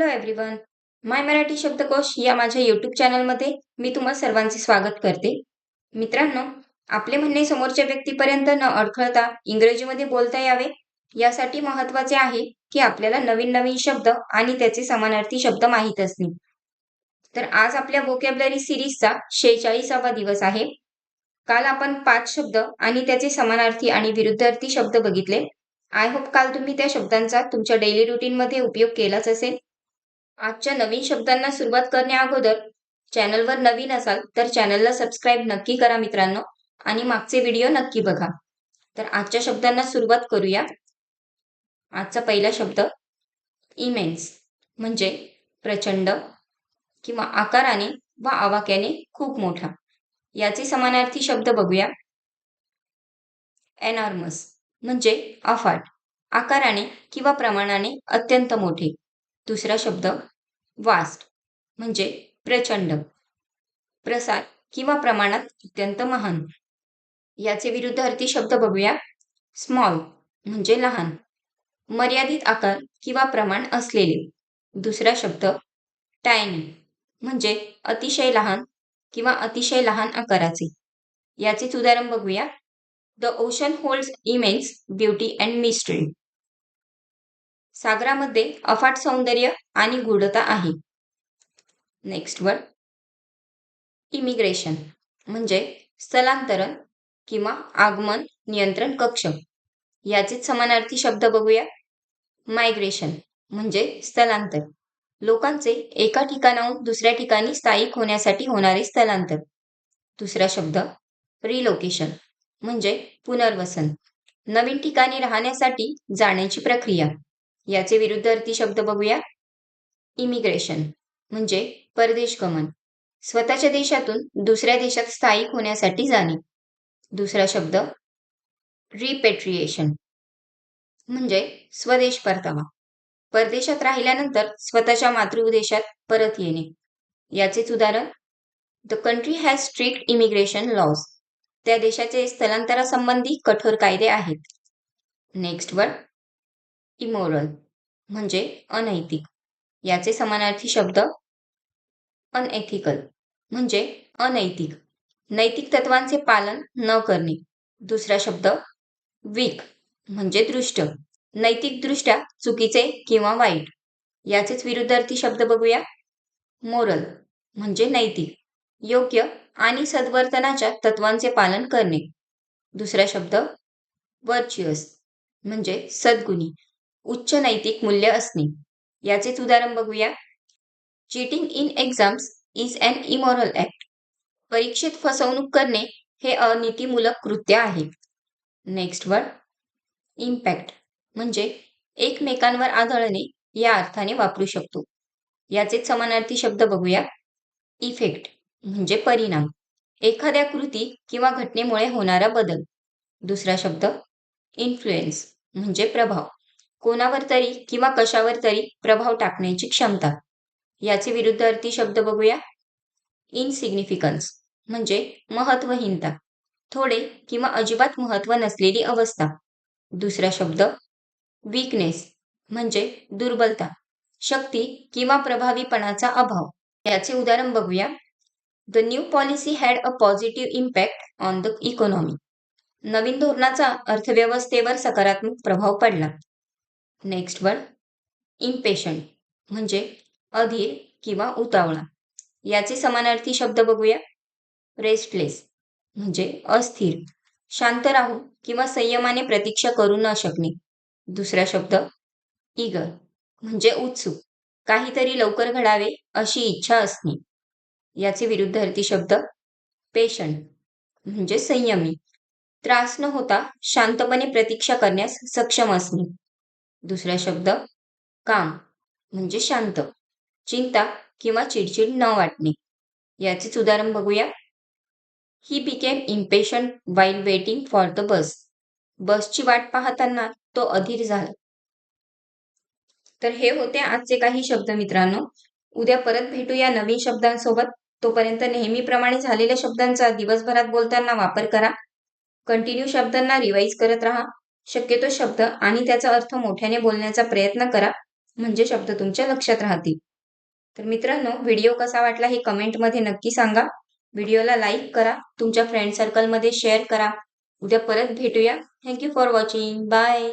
Hello everyone. माय मराठी शब्दकोश या माझ्या यूट्यूब चॅनलमध्ये मी तुम्हा सर्वांचे स्वागत करते. मित्रांनो आपले म्हणणे समोरच्या व्यक्तीपर्यंत न अडखळता इंग्रजीमध्ये बोलता यावे यासाठी महत्त्वाचे आहे की आपल्याला नवीन नवीन शब्द आणि त्याचे समानार्थी शब्द माहीत असणे तर आज आपल्या वोकॅबलरी सिरीजचा शेहेचाळीसावा दिवस आहे. काल आपण पाच शब्द आणि त्याचे समानार्थी आणि विरुद्धार्थी शब्द बघितले. आय होप काल तुम्ही त्या शब्दांचा तुमच्या डेली रुटीनमध्ये उपयोग केलाच असेल. आजच्या नवीन शब्दांना सुरुवात करण्या अगोदर चॅनलवर नवीन असाल तर चॅनलला सबस्क्राईब नक्की करा मित्रांनो आणि मागचे व्हिडिओ नक्की बघा. तर आजच्या शब्दांना सुरुवात करूया. आजचा पहिला शब्द इमेन्स म्हणजे प्रचंड किंवा आकाराने व आवाक्याने खूप मोठा. याचे समानार्थी शब्द बघूया. एनॉर्मस म्हणजे अफाट आकाराने किंवा प्रमाणाने अत्यंत मोठे. दुसरा शब्द वास्ट म्हणजे प्रचंड प्रसार किंवा प्रमाणात अत्यंत महान. याचे विरुद्ध अर्थी शब्द बघूया. स्मॉल म्हणजे लहान. मर्यादित आकार किंवा प्रमाण असलेले. दुसरा शब्द टायनी म्हणजे अतिशय लहान किंवा अतिशय लहान आकाराचे. याचेच उदाहरण बघूया. The ocean holds immense beauty and mystery सागरामध्ये अफाट सौंदर्य आणि गूढता आहे. नेक्स्ट वर्ड इमिग्रेशन म्हणजे स्थलांतरण किंवा आगमन नियंत्रण कक्ष. याचेच समानार्थी शब्द बघूया. मायग्रेशन म्हणजे स्थलांतर. लोकांचे एका ठिकाणाहून दुसऱ्या ठिकाणी स्थायिक होण्यासाठी होणारे स्थलांतर. दुसरा शब्द रिलोकेशन म्हणजे पुनर्वसन. नवीन ठिकाणी राहण्यासाठी जाण्याची प्रक्रिया. याचे विरुद्धार्थी शब्द बघूया. इमिग्रेशन म्हणजे परदेश गमन. स्वतःच्या देशातून दुसऱ्या देशात स्थायिक होण्यासाठी जाणे. दुसरा शब्द रिपेट्रिएशन म्हणजे स्वदेश परतावा. परदेशात राहिल्यानंतर स्वतःच्या मातृदेशात परत येणे. याचेच उदाहरण the country has strict immigration laws त्या देशाचे स्थलांतरासंबंधी कठोर कायदे आहेत. नेक्स्ट वर्ड इमोरल म्हणजे अनैतिक. याचे समानार्थी शब्द अनएथिकल म्हणजे अनैतिक. नैतिक तत्वांचे पालन न करणे. दुसरा शब्द वीक म्हणजे दृष्ट. नैतिकदृष्ट्या चुकीचे किंवा वाईट. याचेच विरुद्धार्थी शब्द बघूया. मोरल म्हणजे नैतिक. योग्य आणि सद्वर्तनाच्या तत्वांचे पालन करणे. दुसरा शब्द वर्च्युअस म्हणजे सद्गुणी. उच्च नैतिक मूल्य असणे. याचेच उदाहरण बघूया. Cheating in exams is an immoral act परीक्षेत फसवणूक करणे हे अनितीमूलक कृत्य आहे. नेक्स्ट वर्ड इम्पॅक्ट म्हणजे एकमेकांवर आढळणे या अर्थाने वापरू शकतो. याचेच समानार्थी शब्द बघूया. इफेक्ट म्हणजे परिणाम. एखाद्या कृती किंवा घटनेमुळे होणारा बदल. दुसरा शब्द इन्फ्लुएन्स म्हणजे प्रभाव. कोणावर तरी किंवा कशावर तरी प्रभाव टाकण्याची क्षमता. याचे विरुद्ध अर्थी शब्द बघूया. इनसिग्निफिकन्स म्हणजे महत्वहीनता थोडे किंवा अजिबात महत्त्व नसलेली अवस्था. दुसरा शब्द वीकनेस म्हणजे दुर्बलता. शक्ती किंवा प्रभावीपणाचा अभाव. याचे उदाहरण बघूया. The new policy had a positive impact on the economy नवीन धोरणाचा अर्थव्यवस्थेवर सकारात्मक प्रभाव पडला. नेक्स्ट वन इम्पेशंट म्हणजे अधीर किंवा उतावळा. याचे समानार्थी शब्द बघूया. रेस्टलेस म्हणजे अस्थिर शांत राहून किंवा संयमाने प्रतीक्षा करू न शकणे. दुसरा शब्द इगर म्हणजे उत्सुक काहीतरी लवकर घडावे अशी इच्छा असणे. याचे विरुद्धार्थी शब्द पेशंट म्हणजे संयमी त्रास न होता शांतपणे प्रतीक्षा करण्यास सक्षम असणे. दुसरा शब्द काम म्हणजे शांत चिंता किंवा चिडचिड न वाटणे. याचेच उदाहरण बघूया. He became impatient while waiting for the bus बसची वाट पाहताना तो अधीर झाला. तर हे होते आजचे काही शब्द मित्रांनो. उद्या परत भेटूया नवीन शब्दांसोबत. तोपर्यंत नेहमीप्रमाणे झालेल्या शब्दांचा दिवसभरात बोलताना वापर करा. कंटिन्यू शब्दांना रिवाईज करत राहा. शक्यतो शब्द आणि त्याचा अर्थ मोठ्याने बोलण्याचा प्रयत्न करा म्हणजे शब्द तुमच्या लक्षात राहतील. तर मित्रांनो व्हिडिओ कसा वाटला हे कमेंटमध्ये नक्की सांगा. व्हिडिओला लाईक करा तुमच्या फ्रेंड सर्कलमध्ये शेअर करा. उद्या परत भेटूया. Thank you for watching bye